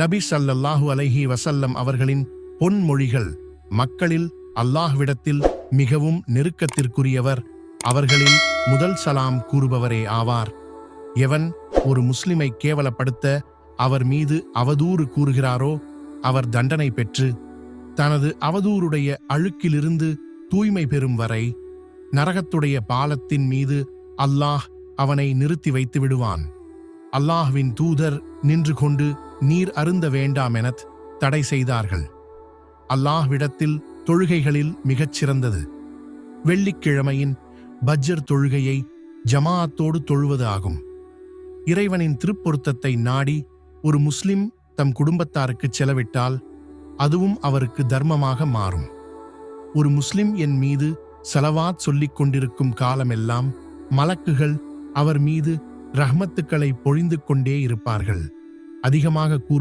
நபி சல்லல்லாஹு அலைஹி வசல்லம் அவர்களின் பொன்மொழிகள் மக்களில் அல்லாஹ்விடத்தில் மிகவும் நெருக்கத்திற்குரியவர். அவர்களில் முதல் சலாம் கூறுபவரே ஆவார். எவன் ஒரு முஸ்லிமை கேவலப்படுத்த அவர் மீது அவதூறு கூறுகிறாரோ அவர் தண்டனை பெற்று தனது அவதூறுடைய அழுக்கிலிருந்து தூய்மை பெறும் வரை நரகத்துடைய பாலத்தின் மீது அல்லாஹ் அவனை நிறுத்தி வைத்து விடுவான். அல்லாஹ்வின் தூதர் நின்று கொண்டு நீர் அருந்த வேண்டாம் எனத் தடை செய்தார்கள். அல்லாஹ்விடத்தில் தொழுகைகளில் மிகச் சிறந்தது வெள்ளிக்கிழமையின் பஜ்ஜர் தொழுகையை ஜமாஅத்தோடு தொழுவது ஆகும். இறைவனின் திருப்பொருத்தத்தை நாடி ஒரு முஸ்லிம் தம் குடும்பத்தாருக்கு செலவிட்டால் அதுவும் அவருக்கு தர்மமாக மாறும். ஒரு முஸ்லிம் என் மீது செலவாத் சொல்லிக் கொண்டிருக்கும் காலமெல்லாம் மலக்குகள் அவர் மீது ரஹ்மத்துக்களை பொழிந்து கொண்டே இருப்பார்கள். அதிகமாக கூறு